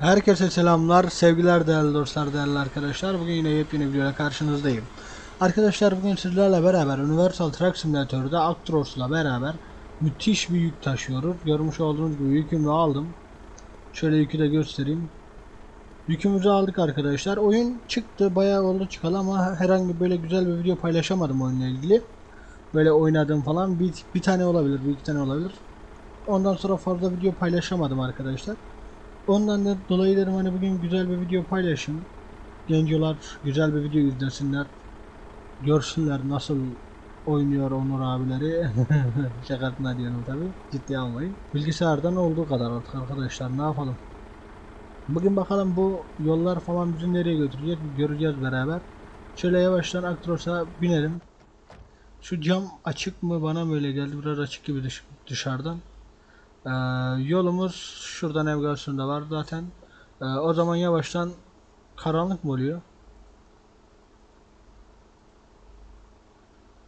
Herkese selamlar, sevgiler değerli dostlar, değerli arkadaşlar. Bugün yine yepyeni videoyla karşınızdayım. Arkadaşlar bugün sizlerle beraber Universal Truck Simulator'da Actros'la beraber müthiş bir yük taşıyoruz. Görmüş olduğunuz gibi yükümü aldım. Şöyle yükü de göstereyim. Yükümüzü aldık arkadaşlar. Oyun çıktı, bayağı oldu çıkalı ama herhangi böyle güzel bir video paylaşamadım oyunla ilgili. Böyle oynadım falan. Bir, bir tane olabilir, bir iki tane olabilir. Ondan sonra fazla video paylaşamadım arkadaşlar. Ondan da dolayı dedim hani bugün güzel bir video paylaşın. Gencolar güzel bir video izlesinler. Görsünler nasıl oynuyor Onur abileri. Şakasına diyorum tabi. Ciddiye almayın. Bilgisayardan olduğu kadar artık arkadaşlar ne yapalım. Bugün bakalım bu yollar falan bizi nereye götürecek göreceğiz beraber. Şöyle yavaştan Actros'a binelim. Şu cam açık mı bana böyle geldi biraz açık gibi dış- dışarıdan. Ee, yolumuz şurada navigasyonda var zaten. Ee, o zaman yavaştan karanlık mı oluyor?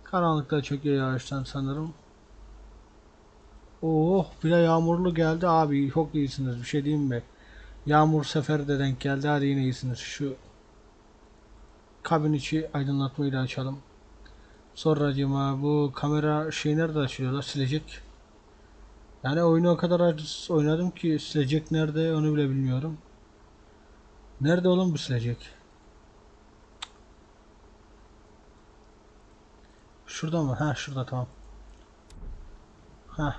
Karanlıkta çöküyor yavaştan sanırım. Oh bir de yağmurlu geldi abi çok iyisiniz bir şey diyeyim mi? Yağmur seferi de denk geldi hadi yine iyisiniz. Şu kabin içi aydınlatmayı da açalım. Sonracıma bu kamera şey nerede açılıyor silecek. Yani oyunu o kadar az oynadım ki silecek nerede onu bile bilmiyorum. Nerede oğlum bu silecek? Şurada mı? Ha şurada tamam. Ha.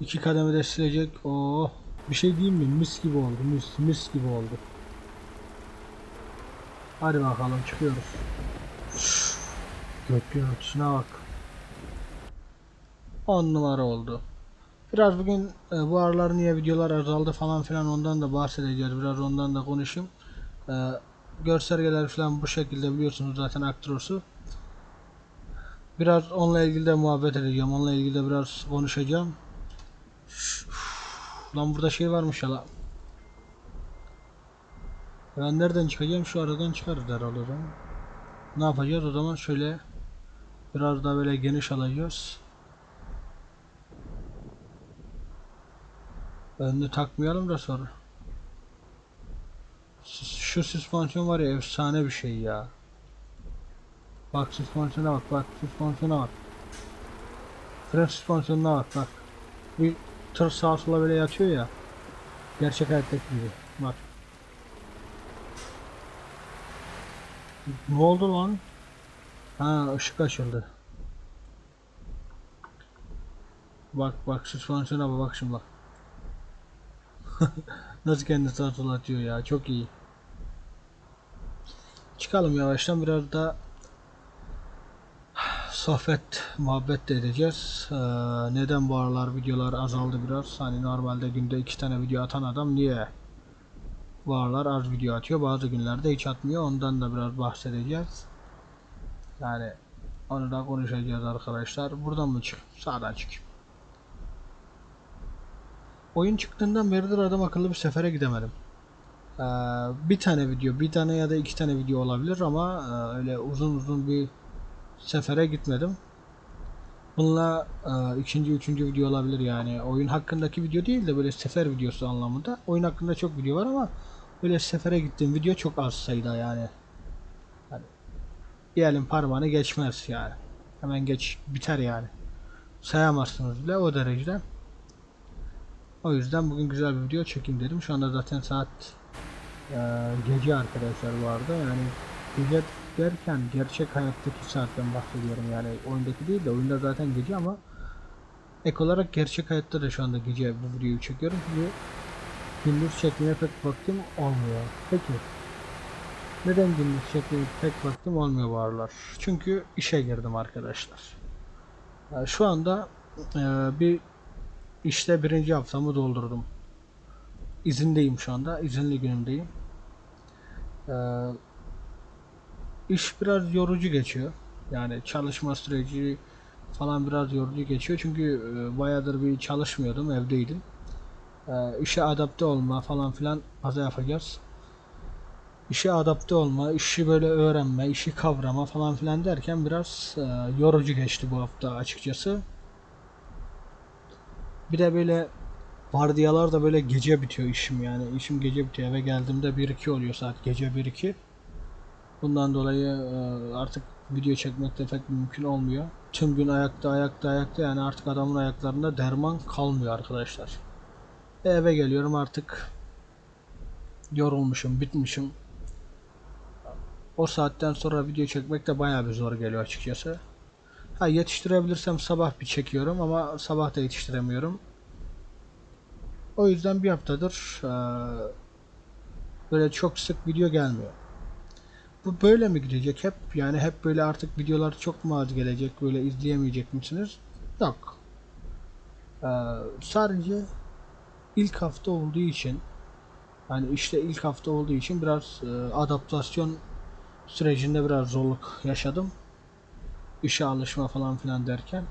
İki kademede silecek. Oo. Bir şey diyeyim mi? Mis gibi oldu. Mis, mis gibi oldu. Hadi bakalım çıkıyoruz. Gök gürültüsüne bak. 10 numara oldu. Biraz bugün e, bu aralar niye videolar azaldı falan filan ondan da bahsedeceğiz. Biraz ondan da konuşayım. E, göstergeler falan bu şekilde biliyorsunuz zaten Actros'u. Biraz onunla ilgili de muhabbet edeceğim. Onunla ilgili de biraz konuşacağım. Üf, Lan burada şey varmış ya. Ben nereden çıkacağım? Şu aradan çıkarız herhalde. Ne yapacağız o zaman? Şöyle biraz daha böyle geniş alacağız. Önünü takmayalım da sonra. Şu süspansiyon var ya efsane bir şey ya. Bak süspansiyona bak bak süspansiyona bak. Fren süspansiyonuna bak bak. Bir tır sağa sola böyle yatıyor ya. Gerçek hayattaki gibi. Bak. Ne oldu lan? Ha ışık açıldı. Bak bak süspansiyona bak, bak şimdi bak. Nasıl kendini sağa sola atıyor ya çok iyi. Çıkalım yavaştan biraz da sohbet muhabbet de edeceğiz. Ee, neden bu aralar videolar azaldı biraz? Hani normalde günde iki tane video atan adam niye bu aralar az video atıyor? Bazı günlerde hiç atmıyor. Ondan da biraz bahsedeceğiz. Yani onu da konuşacağız arkadaşlar. Buradan mı çık? Sağdan çık. Oyun çıktığından beridir adam akıllı bir sefere gidemedim. Ee, bir tane video, bir tane ya da iki tane video olabilir ama e, öyle uzun uzun bir sefere gitmedim. Bununla e, ikinci, üçüncü video olabilir yani. Oyun hakkındaki video değil de böyle sefer videosu anlamında. Oyun hakkında çok video var ama böyle sefere gittiğim video çok az sayıda yani. Hani diyelim parmağını geçmez yani. Hemen geç biter yani. Sayamazsınız bile o derecede. O yüzden bugün güzel bir video çekeyim dedim. Şu anda zaten saat e, gece arkadaşlar arada. Yani gece derken gerçek hayattaki saatten bahsediyorum. Yani oyundaki değil de oyunda zaten gece ama ek olarak gerçek hayatta da şu anda gece bu videoyu çekiyorum. Çünkü gündüz çekmeye pek vaktim olmuyor. Peki neden gündüz çekmeye pek vaktim olmuyor bu aralar? Çünkü işe girdim arkadaşlar. E, şu anda e, bir işte birinci haftamı doldurdum. İzindeyim şu anda. İzinli günümdeyim. Ee, iş biraz yorucu geçiyor. Yani çalışma süreci falan biraz yorucu geçiyor. Çünkü e, bayağıdır bir çalışmıyordum. Evdeydim. Ee, işe adapte olma falan filan fazla yapacağız. İşe adapte olma, işi böyle öğrenme, işi kavrama falan filan derken biraz e, yorucu geçti bu hafta açıkçası. Bir de böyle Vardiyalar da böyle gece bitiyor işim yani. İşim gece bitiyor. Eve geldiğimde 1-2 oluyor saat. Gece 1-2. Bundan dolayı e, artık video çekmek de pek mümkün olmuyor. Tüm gün ayakta ayakta ayakta yani artık adamın ayaklarında derman kalmıyor arkadaşlar. Eve geliyorum artık yorulmuşum, bitmişim. O saatten sonra video çekmek de bayağı bir zor geliyor açıkçası. Ha yetiştirebilirsem sabah bir çekiyorum ama sabah da yetiştiremiyorum. O yüzden bir haftadır eee, böyle çok sık video gelmiyor. Bu böyle mi gidecek hep? Yani hep böyle artık videolar çok mu az gelecek? Böyle izleyemeyecek misiniz? Yok. Eee, sadece ilk hafta olduğu için yani işte ilk hafta olduğu için biraz e, adaptasyon sürecinde biraz zorluk yaşadım. İşe alışma falan filan derken.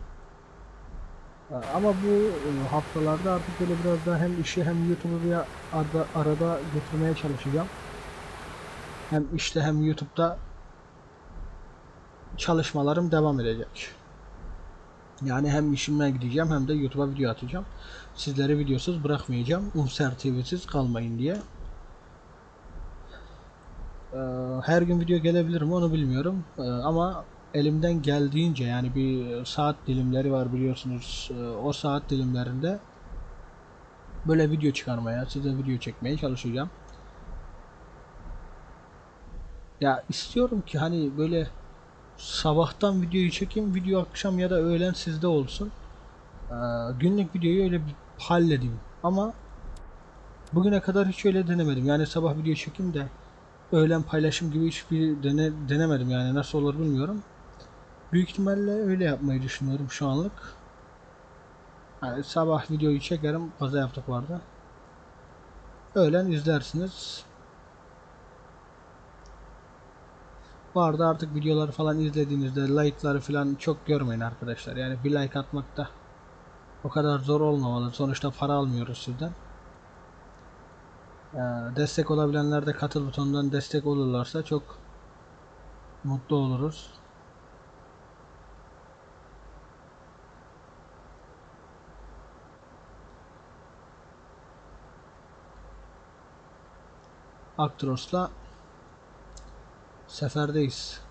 Ama bu e, haftalarda artık böyle biraz daha hem işi hem YouTube'u bir arada, arada götürmeye çalışacağım. Hem işte hem YouTube'da çalışmalarım devam edecek. Yani hem işime gideceğim hem de YouTube'a video atacağım. Sizleri videosuz bırakmayacağım. Umser TV'siz kalmayın diye. Ee, Her gün video gelebilir mi onu bilmiyorum. Ee, Ama elimden geldiğince yani bir saat dilimleri var biliyorsunuz. Ee, O saat dilimlerinde böyle video çıkarmaya, size video çekmeye çalışacağım. Ya istiyorum ki hani böyle sabahtan videoyu çekeyim, video akşam ya da öğlen sizde olsun. Ee, günlük videoyu öyle bir halledeyim. Ama bugüne kadar hiç öyle denemedim. Yani sabah video çekeyim de öğlen paylaşım gibi hiçbir dene, denemedim yani nasıl olur bilmiyorum. Büyük ihtimalle öyle yapmayı düşünüyorum şu anlık. Yani sabah videoyu çekerim, kaza yaptık vardı. Öğlen izlersiniz. Bu arada artık videoları falan izlediğinizde like'ları falan çok görmeyin arkadaşlar. Yani bir like atmak da o kadar zor olmamalı. Sonuçta para almıyoruz sizden. Ee, destek olabilenler de katıl butonundan destek olurlarsa çok mutlu oluruz. Aktros'la seferdeyiz.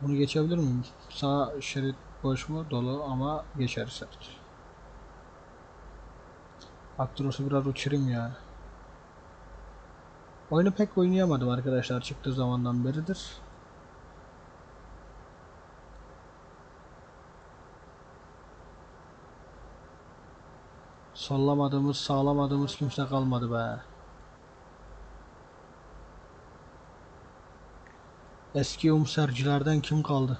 Bunu geçebilir miyim? Sağ şerit boş mu? Dolu ama geçeriz evet. Aktros'u biraz uçurayım ya. Oyunu pek oynayamadım arkadaşlar çıktığı zamandan beridir. Sollamadığımız, sağlamadığımız kimse kalmadı be. Eski umsercilerden kim kaldı?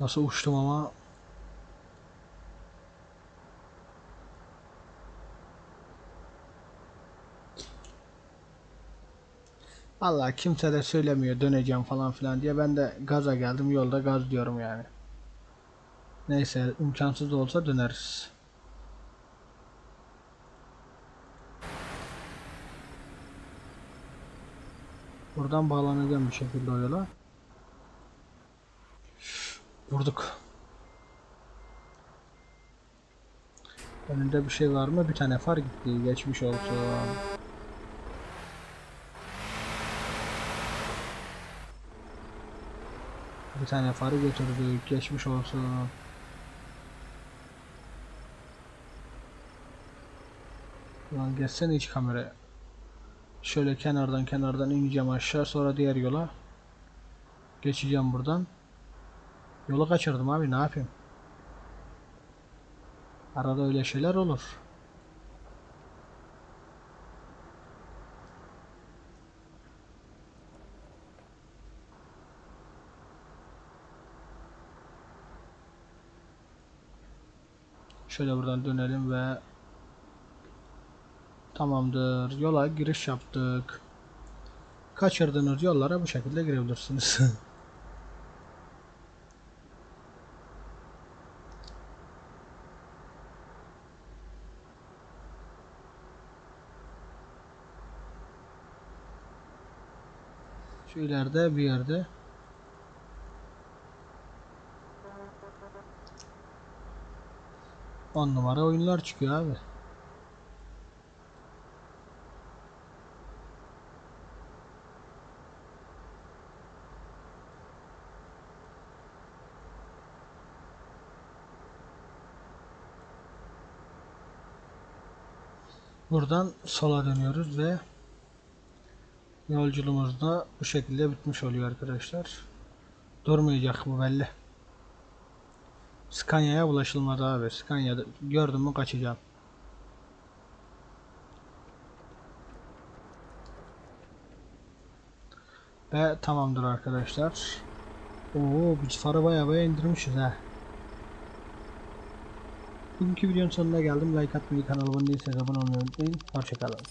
Nasıl uçtum ama Allah kimse de söylemiyor döneceğim falan filan diye ben de gaza geldim yolda gaz diyorum yani. Neyse imkansız da olsa döneriz. Buradan bağlanacağım bir şekilde o yola. Vurduk. Önünde bir şey var mı? Bir tane far gitti. Geçmiş olsun. Bir tane farı götürdük. Geçmiş olsun. Ulan geçsene hiç kameraya. Şöyle kenardan kenardan ineceğim aşağı sonra diğer yola. Geçeceğim buradan. Yolu kaçırdım abi ne yapayım? Arada öyle şeyler olur. Şöyle buradan dönelim ve tamamdır. Yola giriş yaptık. Kaçırdığınız yollara bu şekilde girebilirsiniz. Şu ileride bir yerde On numara oyunlar çıkıyor abi. Buradan sola dönüyoruz ve yolculuğumuz da bu şekilde bitmiş oluyor arkadaşlar. Durmayacak bu belli. Scania'ya ulaşılmadı abi. Scania'da gördüm mü kaçacağım. Ve tamamdır arkadaşlar. Oo biz farı baya baya indirmişiz ha. Bugünkü videonun sonuna geldim. Like atmayı, kanala abone değilseniz abone olmayı unutmayın. Hoşçakalın.